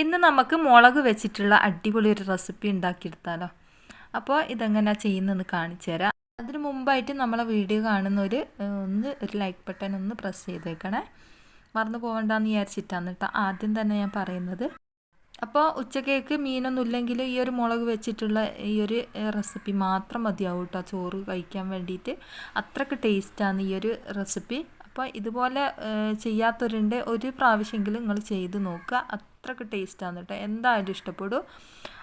ഇന്ന് നമുക്ക് മുളക് വെച്ചിട്ടുള്ള അടിപൊളി ഒരു റെസിപ്പി ഉണ്ടാക്കിയെടുത്താലോ. അപ്പോൾ ഇതെങ്ങനെ ചെയ്യുന്നതെന്ന് കാണിച്ചു തരാം. അതിന് മുമ്പായിട്ട് നമ്മളെ വീഡിയോ കാണുന്ന ഒരു ഒന്ന് ഒരു ലൈക്ക് ബട്ടൺ ഒന്ന് പ്രസ് ചെയ്തേക്കണേ. മറന്നു പോകണ്ടെന്ന് വിചാരിച്ചിട്ടാണ് കേട്ടോ ആദ്യം തന്നെ ഞാൻ പറയുന്നത്. അപ്പോൾ ഉച്ചക്കേക്ക് മീനൊന്നും ഇല്ലെങ്കിൽ ഈ ഒരു മുളക് വെച്ചിട്ടുള്ള ഈ ഒരു റെസിപ്പി മാത്രം മതിയാവും കേട്ടോ ചോറ് കഴിക്കാൻ വേണ്ടിയിട്ട് അത്രയ്ക്ക് ടേസ്റ്റാണ് ഈ ഒരു റെസിപ്പി അപ്പോൾ ഇതുപോലെ ചെയ്യാത്തവരുണ്ട് ഒരു പ്രാവശ്യമെങ്കിലും നിങ്ങൾ ചെയ്ത് നോക്കുക. അത്രയ്ക്ക് ടേസ്റ്റാണ് കേട്ടോ എന്തായാലും ഇഷ്ടപ്പെടും.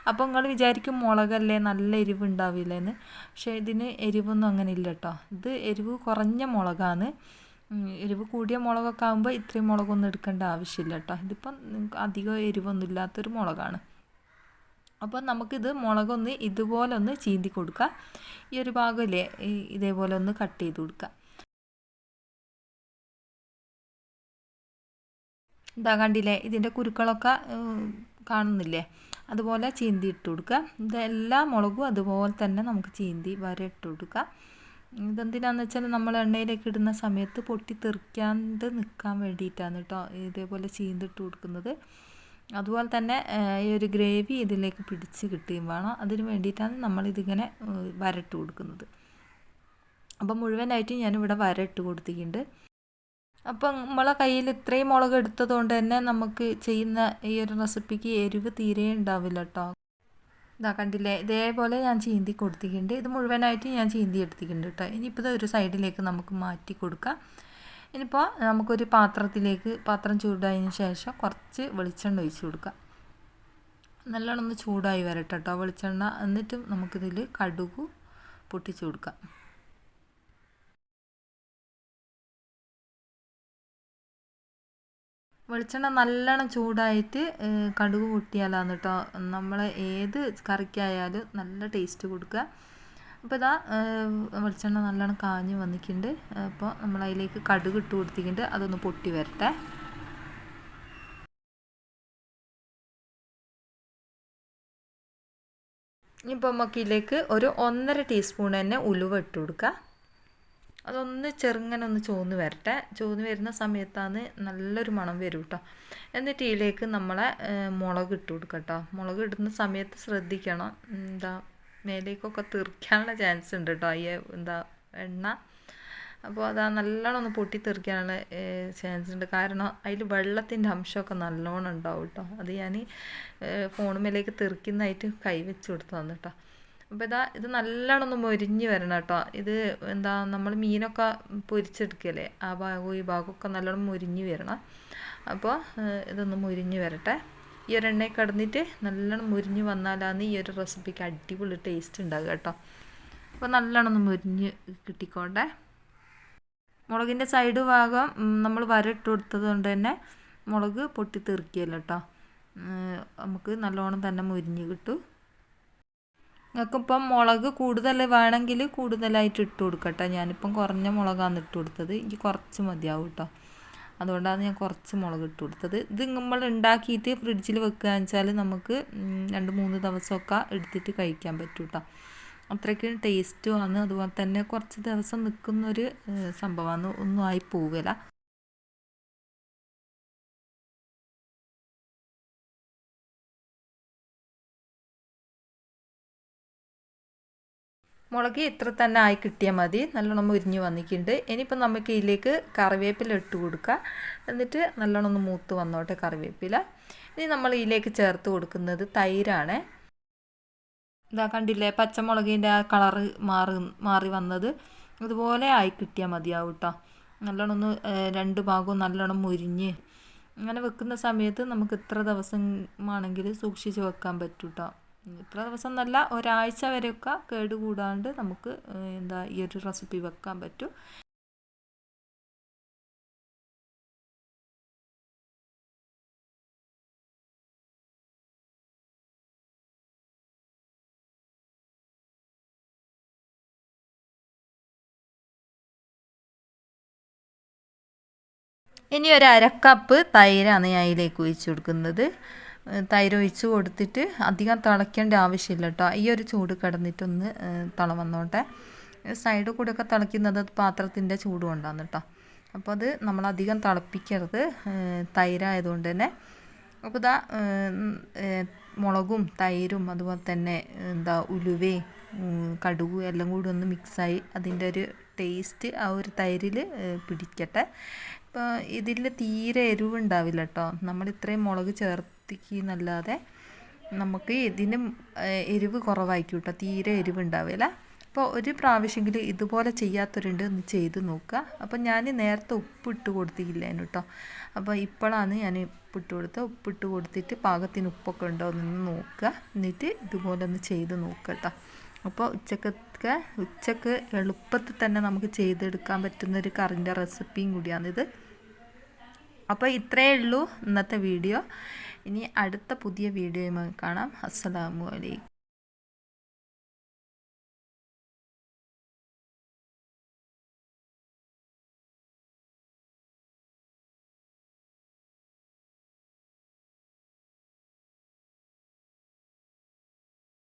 അപ്പോൾ നിങ്ങൾ വിചാരിക്കും മുളകല്ലേ നല്ല എരിവ് ഉണ്ടാവില്ലെന്ന് പക്ഷേ ഇതിന് എരിവൊന്നും അങ്ങനെ ഇല്ല കേട്ടോ ഇത് എരിവ് കുറഞ്ഞ മുളകാണ്. എരിവ് കൂടിയ മുളകൊക്കെ ആകുമ്പോൾ ഇത്രയും മുളകൊന്നും എടുക്കേണ്ട ആവശ്യമില്ല കേട്ടോ ഇതിപ്പം അധികം എരിവൊന്നും ഇല്ലാത്തൊരു മുളകാണ്. അപ്പോൾ നമുക്കിത് മുളകൊന്ന് ഇതുപോലെ ഒന്ന് ചീന്തി കൊടുക്കുക ഈ ഒരു ഭാഗമില്ലേ ഇതേപോലെ ഒന്ന് കട്ട് ചെയ്ത് കൊടുക്കുക ഇതാ കണ്ടില്ലേ ഇതിന്റെ കുരുക്കളൊക്കെ കാണുന്നില്ലേ? അതുപോലെ ചീന്തി ഇട്ട് കൊടുക്കുക. ഇതെല്ലാ മുളകും അതുപോലെ തന്നെ നമുക്ക് ചീന്തി വര ഇട്ട് കൊടുക്കുക. ഇതെന്തിനാന്ന് വെച്ചാൽ നമ്മൾ എണ്ണയിലേക്ക് ഇടുന്ന സമയത്ത് പൊട്ടി തെറിക്കാണ്ട് നിൽക്കാൻ വേണ്ടിയിട്ടാണ് കേട്ടോ ഇതേപോലെ ചീന്തിട്ട് കൊടുക്കുന്നത്. അതുപോലെ തന്നെ ഈ ഒരു ഗ്രേവി ഇതിലേക്ക് പിടിച്ച് കിട്ടുകയും വേണം. അതിന് വേണ്ടിയിട്ടാണ് നമ്മളിതിങ്ങനെ വരട്ട് കൊടുക്കുന്നത്. അപ്പം മുഴുവനായിട്ട് ഞാനിവിടെ വരട്ട് കൊടുത്തിട്ടുണ്ട്. അപ്പം നമ്മളെ കയ്യിൽ ഇത്രയും മുളക് എടുത്തത് കൊണ്ട് തന്നെ നമുക്ക് ചെയ്യുന്ന ഈ ഒരു റെസിപ്പിക്ക് എരിവ് തീരെ ഉണ്ടാവില്ല കേട്ടോ ഇതാ കണ്ടില്ലേ? ഇതേപോലെ ഞാൻ ചീന്തി കൊടുത്തിട്ടുണ്ട്. ഇത് മുഴുവനായിട്ട് ഞാൻ ചീന്തി എടുത്തിട്ടുണ്ട് കേട്ടോ ഇനിയിപ്പോൾ ഒരു സൈഡിലേക്ക് നമുക്ക് മാറ്റി കൊടുക്കാം. ഇനിയിപ്പോൾ നമുക്കൊരു പാത്രത്തിലേക്ക് പാത്രം ചൂടായതിന് ശേഷം കുറച്ച് വെളിച്ചെണ്ണ ഒഴിച്ച് കൊടുക്കാം. നല്ലോണം ഒന്ന് ചൂടായി വരട്ടെ കേട്ടോ വെളിച്ചെണ്ണ എന്നിട്ടും നമുക്കിതിൽ കടുകു പൊട്ടിച്ചു കൊടുക്കാം. വെളിച്ചെണ്ണ നല്ലോണം ചൂടായിട്ട് കടുക് പൊട്ടിയാലാണ് കേട്ടോ നമ്മൾ ഏത് കറിക്കായാലും നല്ല ടേസ്റ്റ് കൊടുക്കുക. അപ്പോൾ ഇതാ വെളിച്ചെണ്ണ നല്ലോണം കാഞ്ഞ് വന്നിട്ടുണ്ട്. അപ്പോൾ നമ്മൾ അതിലേക്ക് കടുക് ഇട്ട് കൊടുത്തിട്ടുണ്ട്. അതൊന്ന് പൊട്ടി വരട്ടെ. ഇനിയിപ്പോൾ നമുക്ക് ഇതിലേക്ക് ഒരു ഒന്നര ടീസ്പൂൺ തന്നെ ഉലുവ ഇട്ട് കൊടുക്കുക. അതൊന്ന് ചെറുങ്ങനെ ഒന്ന് ചോന്ന് വരട്ടെ. ചോന്ന് വരുന്ന സമയത്താണ് നല്ലൊരു മണം വരും കേട്ടോ എന്നിട്ട് ഇതിലേക്ക് നമ്മളെ മുളക് ഇട്ട് കൊടുക്കുക കേട്ടോ മുളക് ഇടുന്ന സമയത്ത് ശ്രദ്ധിക്കണം. എന്താ മേലേക്കൊക്കെ തീർക്കാനുള്ള ചാൻസ് ഉണ്ട് കേട്ടോ ഈ എന്താ എണ്ണ. അപ്പോൾ അതാ നല്ലോണം ഒന്ന് പൊട്ടി തെറിക്കാനുള്ള ചാൻസ് ഉണ്ട്. കാരണം അതിൽ വെള്ളത്തിന്റെ അംശമൊക്കെ നല്ലോണം ഉണ്ടാവും കേട്ടോ അത് ഞാൻ ഫോണുമേലേക്ക് തെറിക്കുന്നതായിട്ട് കൈ വെച്ച് കൊടുത്തതാണ് കേട്ടോ അപ്പോൾ ഇതാ ഇത് നല്ലോണം ഒന്ന് മൊരിഞ്ഞ് വരണം കേട്ടോ. ഇത് എന്താ നമ്മൾ മീനൊക്കെ പൊരിച്ചെടുക്കല്ലേ ആ ഭാഗവും ഈ ഭാഗമൊക്കെ നല്ലോണം മൊരിഞ്ഞ് വരണം. അപ്പോൾ ഇതൊന്ന് മൊരിഞ്ഞ് വരട്ടെ. ഈ ഒരു എണ്ണയിൽ കിടന്നിട്ട് നല്ലോണം മുരിഞ്ഞ് വന്നാലാണ് ഈ ഒരു റെസിപ്പിക്ക് അടിപൊളി ടേസ്റ്റ് ഉണ്ടാകുക കേട്ടോ. അപ്പോൾ നല്ലോണം ഒന്ന് മുരിഞ്ഞ് കിട്ടിക്കോട്ടെ. മുളകിന്റെ സൈഡ് ഭാഗം നമ്മൾ വരട്ട് കൊടുത്തത് കൊണ്ട് തന്നെ മുളക് പൊട്ടി തെറിക്കുകയല്ലോ കേട്ടോ നമുക്ക് നല്ലോണം തന്നെ മുരിഞ്ഞ് കിട്ടും. നിങ്ങൾക്കിപ്പം മുളക് കൂടുതൽ വേണമെങ്കിൽ കൂടുതലായിട്ട് ഇട്ട് കൊടുക്കട്ടെ. ഞാനിപ്പം കുറഞ്ഞ മുളകാണ് ഇട്ട് കൊടുത്തത്. എനിക്ക് കുറച്ച് മതിയാവും കേട്ടോ. അതുകൊണ്ടാണ് ഞാൻ കുറച്ച് മുളക് ഇട്ട് കൊടുത്തത്. ഇത് നമ്മൾ ഉണ്ടാക്കിയിട്ട് ഫ്രിഡ്ജിൽ വെക്കുകയെന്ന് വെച്ചാൽ നമുക്ക് രണ്ട് മൂന്ന് ദിവസമൊക്കെ എടുത്തിട്ട് കഴിക്കാൻ പറ്റും കേട്ടോ. അത്രയ്ക്ക് ടേസ്റ്റുമാണ് അതുപോലെ തന്നെ കുറച്ച് ദിവസം നിൽക്കുന്നൊരു സംഭവമാണ്. ഒന്നും ആയി പോവില്ല. മുളക് ഇത്ര തന്നെ ആയി കിട്ടിയാൽ മതി. നല്ലോണം ഉരിഞ്ഞ് വന്നിട്ടുണ്ട്. ഇനിയിപ്പോൾ നമുക്ക് ഇതിലേക്ക് കറിവേപ്പില ഇട്ട് കൊടുക്കുക എന്നിട്ട് നല്ലോണം ഒന്ന് മൂത്ത് വന്നോട്ടെ കറിവേപ്പില. ഇനി നമ്മൾ ഇതിലേക്ക് ചേർത്ത് കൊടുക്കുന്നത് തൈരാണ്. ഇതാ കണ്ടില്ലേ പച്ചമുളകിന്റെ ആ കളർ മാറി മാറി വന്നത്. അതുപോലെ ആയി കിട്ടിയാൽ മതിയാവും കേട്ടോ. നല്ലോണം ഒന്ന് രണ്ട് ഭാഗവും നല്ലോണം മുരിഞ്ഞ്. അങ്ങനെ വെക്കുന്ന സമയത്ത് നമുക്ക് ഇത്ര ദിവസം ആണെങ്കിൽ സൂക്ഷിച്ച് വെക്കാൻ പറ്റും കേട്ടോ. ഇത്ര ദിവസം നല്ല ഒരാഴ്ച വരെയൊക്കെ കേടുകൂടാണ്ട് നമുക്ക് എന്താ ഈ ഒരു റെസിപ്പി വെക്കാൻ പറ്റും. ഇനി ഒരു അരക്കപ്പ് തൈരാണ് ഞാൻ അതിലേക്ക് ഒഴിച്ചു കൊടുക്കുന്നത്. തൈര് ഒഴിച്ച് കൊടുത്തിട്ട് അധികം തിളയ്ക്കേണ്ട ആവശ്യമില്ല കേട്ടോ. ഈ ഒരു ചൂട് കിടന്നിട്ടൊന്ന് തിള വന്നോട്ടെ സൈഡ് കൂടെയൊക്കെ തിളയ്ക്കുന്നത് പാത്രത്തിന്റെ ചൂട് കൊണ്ടാണ് കേട്ടോ. അപ്പോൾ അത് നമ്മളധികം തിളപ്പിക്കരുത്. തൈരായതുകൊണ്ട് തന്നെ. അപ്പോൾ ഇതാ മുളകും തൈരും അതുപോലെ തന്നെ എന്താ ഉലുവയും കടുകും എല്ലാം കൂടി ഒന്ന് മിക്സായി അതിന്റെ ഒരു ടേസ്റ്റ് ആ ഒരു തൈരിൽ പിടിക്കട്ടെ. ഇപ്പോൾ ഇതിൽ തീരെ എരിവുണ്ടാവില്ല കേട്ടോ. നമ്മൾ ഇത്രയും മുളക് ചേർത്തിക്കുന്നല്ലാതെ നമുക്ക് ഇതിന് എരിവ് കുറവായിരിക്കും കേട്ടോ. തീരെ എരിവ് ഉണ്ടാവില്ല അപ്പോൾ ഒരു പ്രാവശ്യമെങ്കിലും ഇതുപോലെ ചെയ്യാത്തവരുണ്ട് ഒന്ന് ചെയ്ത് നോക്കുക. അപ്പോൾ ഞാൻ നേരത്തെ ഉപ്പിട്ട് കൊടുത്തില്ല കേട്ടോ. അപ്പോൾ ഇപ്പോഴാണ് ഞാൻ ഉപ്പിട്ട് കൊടുത്ത് ഉപ്പിട്ട് കൊടുത്തിട്ട് പാകത്തിന് ഉപ്പൊക്കെ ഉണ്ടോ എന്ന് നോക്കുക. എന്നിട്ട് ഇതുപോലെ ഒന്ന് ചെയ്ത് നോക്കുക കേട്ടോ. അപ്പോൾ ഉച്ചക്കൊക്കെ ഉച്ചയ്ക്ക് എളുപ്പത്തിൽ തന്നെ നമുക്ക് ചെയ്തെടുക്കാൻ പറ്റുന്ന ഒരു കറിന്റെ റെസിപ്പിയും കൂടിയാണിത്. അപ്പോൾ ഇത്രയേ ഉള്ളൂ ഇന്നത്തെ വീഡിയോ. ഇനി അടുത്ത പുതിയ വീഡിയോയുമായി കാണാം. അസ്സലാമു അലൈക്കും.